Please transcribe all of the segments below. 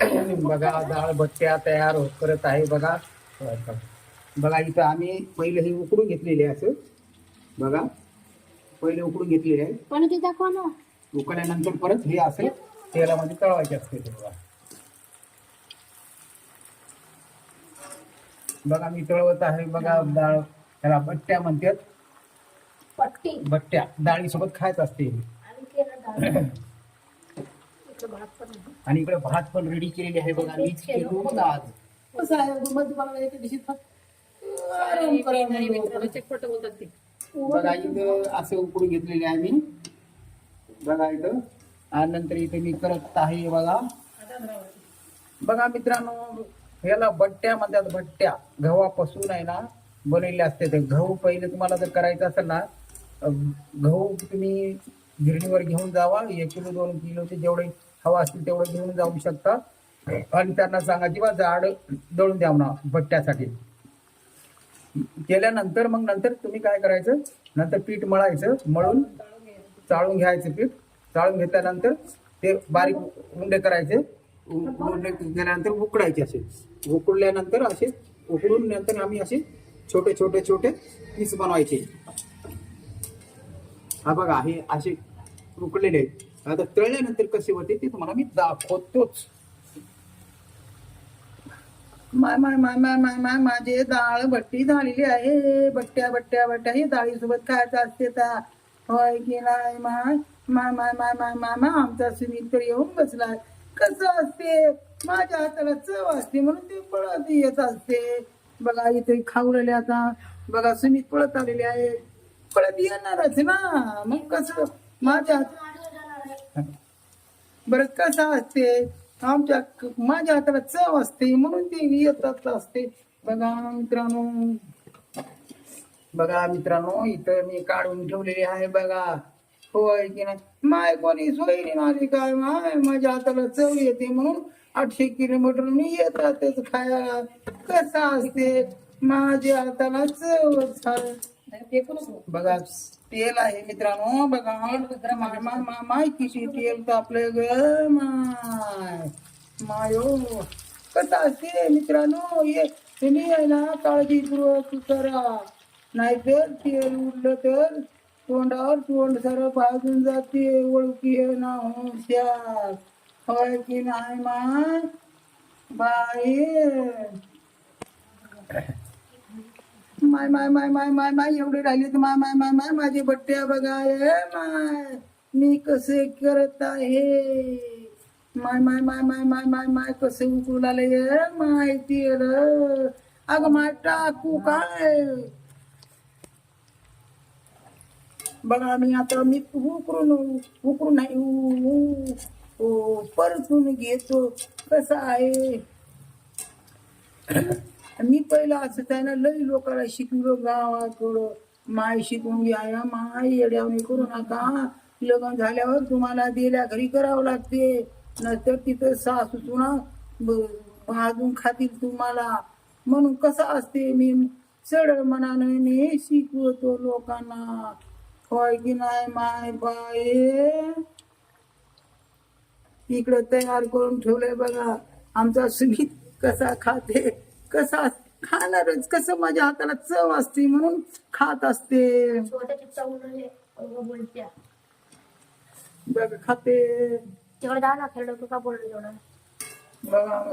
बघा डाळ भट्ट्या तयार होत करत आहे बघा. बघा इथं आम्ही पहिले हे उकडून घेतलेले असं. बघा पहिले उकडून घेतलेले आहे. पण ते दाखवा ना. उकळल्यानंतर परत हे असे तेलामध्ये तळवायचे असते ते बघा. बघा मी तळवत आहे बघा डाळ त्याला बट्ट्या म्हणतात. बट्ट्या डाळीसोबत खायचं असते. आणि इकडं भात पण आहे. आणि इकडे भात पण रेडी केलेली आहे बघा. मीच केलो बघा आज. कसं आहे मग तुम्हाला एका दिवशी फक्त आराम करा. बघा इथं असं उकडून घेतलेले आहे मी. बघा इथं. आणि नंतर इथे मी करत आहे बघा. बघा मित्रांनो याला बट्ट्या म्हणतात बट्ट्या. गव्हापासून आहे ना बनवलेले असते ते. गहू पहिले तुम्हाला जर करायचं असेल ना गहू तुम्ही गिरणीवर घेऊन जावा. एक किलो दोन किलोचे जेवढे हवा असतील तेवढे घेऊन जाऊ शकता. आणि त्यांना सांगा किंवा झाड दळून द्या म्हणा भट्ट्यासाठी. केल्यानंतर मग नंतर तुम्ही काय करायचं? नंतर पीठ मळायचं. मळून चाळून घ्यायचं पीठ. चाळून घेतल्यानंतर ते बारीक उंडे करायचे. उंडे केल्यानंतर उकडायचे असे. उकडल्यानंतर असे उकडून नंतर आम्ही असे छोटे छोटे छोटे पीस बनवायचे. हा बघा हे असे उकडलेले आहेत. आता तळल्यानंतर कसे होते ते तुम्हाला मी दाखवतोच. माय माय माय माय माय माय माझे डाळ भट्टी झालेली आहे. बट्ट्या बट्ट्या बट्ट्या हे डाळीसोबत खायचं असते ता. होय की नाही माय माय माय माय माय माय माय आमचा सुमित तर येऊन बसलाय कसं असते? माझ्या हाताला चव असते म्हणून ते पळत येत असते. बघा इथे खाऊ राहिले आता. बघा सुमित पळत आलेले आहे. पळत येणारच ना. मग कसं? माझ्या बर कसं असते? आमच्या माझ्या हाताला चव असते म्हणून ते येतात असते. बघा मित्रांनो. बघा मित्रांनो इथं मी काढून ठेवलेली आहे बघा. होय की नाही? माय कोणी सोयरी माझी काय? माय माझ्या हाताला चव येते म्हणून आठशे किलोमीटर मी येतातच खायला. कसं असते? माझ्या हाताला चव बघा तेल आहे मित्रांनो बघा. माय किती तेल तापलं ग माय. मायो. कसं असते मित्रांनो ये तुम्ही आहे ना काळजीपूर्वक करा. नाहीतर तेल उडलं तर तोंडावर तोंड सारं भाजून जाते. ओळखी ना हुशार. होय की नाही माय बाई. माय माय माय माय माय माय एवढे राहिले तर माय माय माय माय माझे बट्ट्या बघा माय मी कसे करत आहे माय माय माय माय माय माय माय कसे उकळू लागले माहिती माय अगं माय टाकू काय बघा मी आता मी उकरून उकरून नाही उ- परतून घेतो कसं आहे मी पहिला असं आहे ना लई लोकांना शिकलो गावाकडं माय शिकून घ्या माय येड्यावणी करू नका. लग्न झाल्यावर तुम्हाला दिल्या घरी करावं लागते. नंतर तिथं सासू सुना भाजून खातील तुम्हाला. म्हणून कसं असते मी सरळ मनानं मी शिकवतो लोकांना. होय की नाही माय बाय? इकडं तयार करून ठेवलंय बघा. आमचा सुमित कसा खाते? कसा खाणारच कसं माझ्या हाताला चव असते म्हणून खात असते. बघा खाते. ना तू का बोललो तेवढं बघा.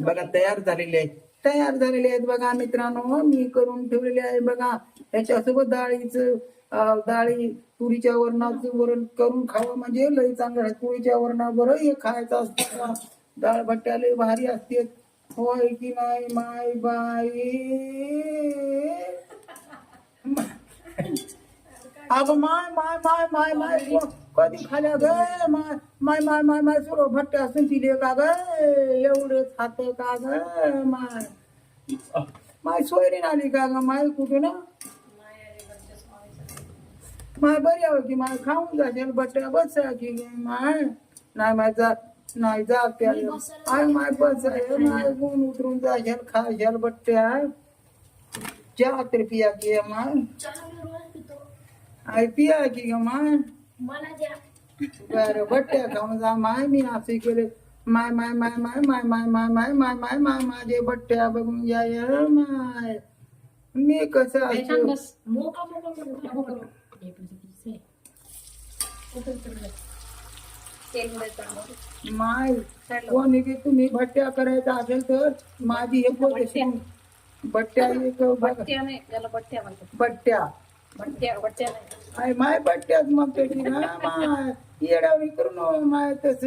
बघा तयार झालेले आहेत. तयार झालेले आहेत बघा मित्रांनो. मी करून ठेवलेले आहे बघा. याच्यासोबत डाळीचं डाळी तुरीच्या वरणाचं वरण करून खावं म्हणजे लई चांगलं तुरीच्या वरणावर हे खायचं असतं डाळ भट्ट्या लई भारी असते. होय की नाही माय बाई? अगं माय माय माय माय माय. कधी खाल्या ग? माय माय माय माय माय सुरो भट्टे असून तिले का ग? एवढे खात का ग? माय माय सोयरी आली का ग? माय कुठे ना? माय बरी आहो की माय खाऊन जाशील बट्ट्या बस की माय. नाही माय जा नाही जाते. आय माय बस माय गुण उतरून जाशाल खाशाल बट्ट्या चहा तर पिया की माय? आय पिया की ग माय? मला द्या बरं बट्ट्या खाऊन जा माय मी असे केले माय माय माय माय माय माय माय माय माय माय माय माझे बट्ट्या बघून या या माय मी कसं असतो मोका मोका मोका मोका हे. माय कोणी की तुम्ही भट्ट्या करायचा असेल तर माझी हे पोते बट्ट्या एक बघा बट्ट्या नाही त्याला बट्ट्या म्हणतात बट्ट्या बट्ट्या बट्ट्या नाही आय माय बट्ट्यात मग त्याची ना माय. येडावी करून माय तस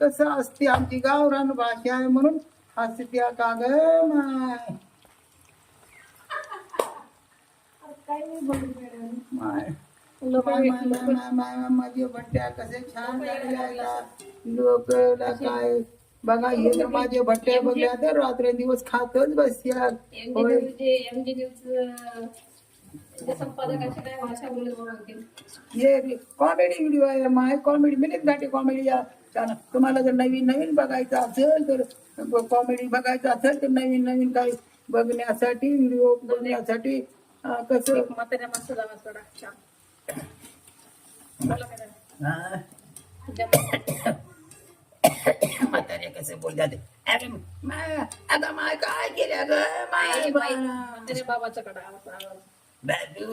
कसं असते आमची गावरान भाषा आहे म्हणून हसत्या का ग माय? माय. माझे भट्ट्या कसे छान लागल्या लोक काय? बघा हे माझे भट्ट्या बघल्या तर रात्र दिवस खातच बसयात हे कॉमेडी व्हिडिओ आहे माय कॉमेडी मिनिटसाठी कॉमेडी या त्यानं तुम्हाला जर नवीन नवीन बघायचं असेल तर कॉमेडी बघायचं असेल तर नवीन नवीन काही बघण्यासाठी व्हिडिओ बघण्यासाठी कसं म्हाताऱ्या माणसाला म्हातारे कसे बोलतात? अरे माय अगं माय काय केलं ग माय म्हाताऱ्या बाबाचा कडा बाबू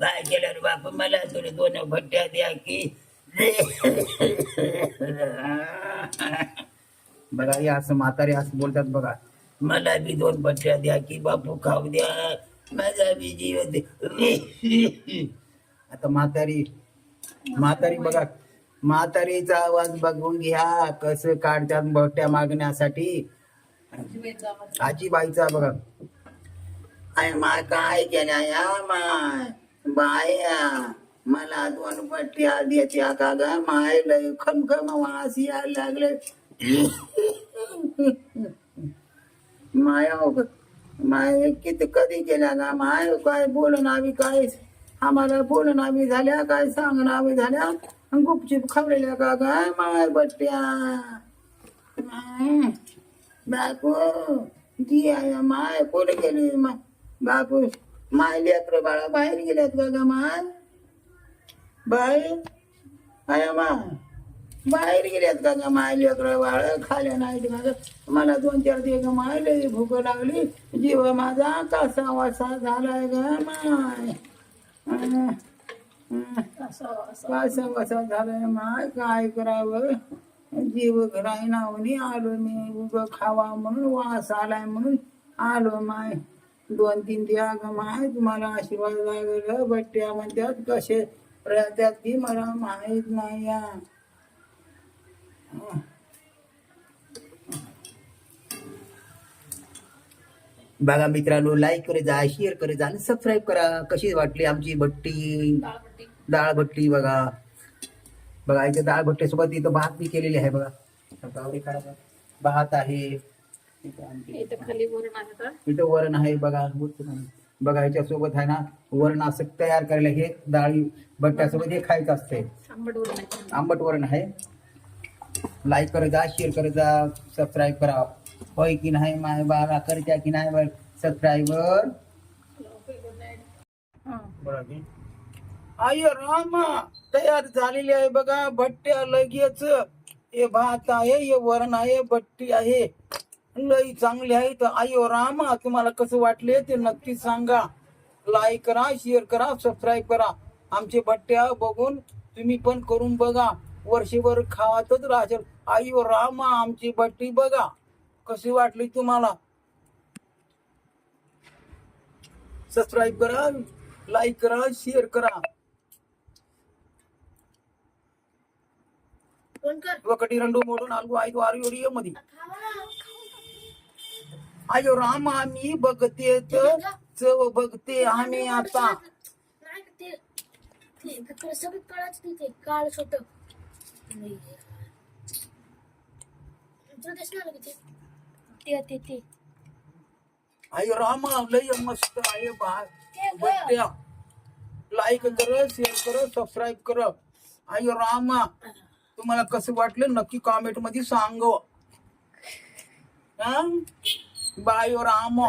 काय केलं रे बाप मला तुला दोन भट्ट्या द्या की. बघा हे असं म्हातारे असं बोलतात बघा. मला बी दोन भट्ट्या द्या की बापू खाऊ द्या. माझा बी जीव दे. आता म्हातारी म्हातारी बघा म्हातारीचा आवाज बघून घ्या कसं काढतात भट्ट्या मागण्यासाठी. आजीबाईचा बघा. आय माय काय केल्या या माय? बाया मला दोन पट्ट्या देत्या का ग माय लय खमखम वास यायला लागले. माया हो माय किती कधी केल्या का माय काय बोलणावी काय? आम्हाला बोलणावी झाल्या? काय सांगणावी झाल्या? गुपचूप खावलेल्या का ग माय बट्ट्या? बायको बापू माय कुठे गेली? माय बापू माय लेकर बाळा बाहेर गेल्यात का ग माय. बाहेर मा माय बाहेर गेल्यात का ग माय लेकर बाळ खाल्या नाहीत का मला दोन चार दिवस माय लई भूक लागली. जीव माझा कसा वासा झालाय ग माय. कसा वसा झालाय माय काय करावं? जीव घराय नावनी आलो मी उग खावा म्हणून वास आलाय म्हणून आलो माय. दोन तीन दिवस माहीत मला आशीर्वाद लागल. बट्ट्या म्हणतात कसे? राहतात ती मला माहीत नाही या बघा मित्रांनो लाईक करे जा शेअर करे जा आणि सबस्क्राईब करा. कशी वाटली आमची भट्टी? डाळ भट्टी बघा. बघा इथे डाळ भट्टीसोबत इथं भात बी केलेली आहे बघा. भात आहे. इथं खाली वरण आहे तर इथं वरण आहे बघा बघा सोबत आहे ना वरण असं तयार करायला हे डाळी भट्ट्यासोबत हे खायचं असते आंबट वरण आहे आंबट वरण आहे. लाईक करत जा शेअर करत जा सबस्क्राईब करा. होय की नाही माय बाबा करत्या की नाही सबस्क्राईबर हां आय रामा तयार झालेली आहे बघा भट्ट्या लगेच. हे भात आहे हे वरण आहे भट्टी आहे. लई चांगली आहे. तर आयो रामा तुम्हाला कसं वाटले ते नक्की सांगा. लाईक करा शेअर करा सबस्क्राईब करा. आमचे भट्ट्या बघून तुम्ही पण करून बघा. वर्षभर खातच राहशाल. आयो रामा आमची भट्टी बघा. कशी वाटली तुम्हाला? सबस्क्राईब करा लाईक करा शेअर करा. वकटी रंडू मोडून आलू आयू आरमध्ये. अयो राम आम्ही बघते चव बघते आम्ही आता. सगळं काळाच तिथे काळ छोट ते? अयो राम लय मस्त आहे लाईक कर शेअर कर सबस्क्राईब कर. अयो राम तुम्हाला कसं वाटलं नक्की कॉमेंटमध्ये सांग. बायो राम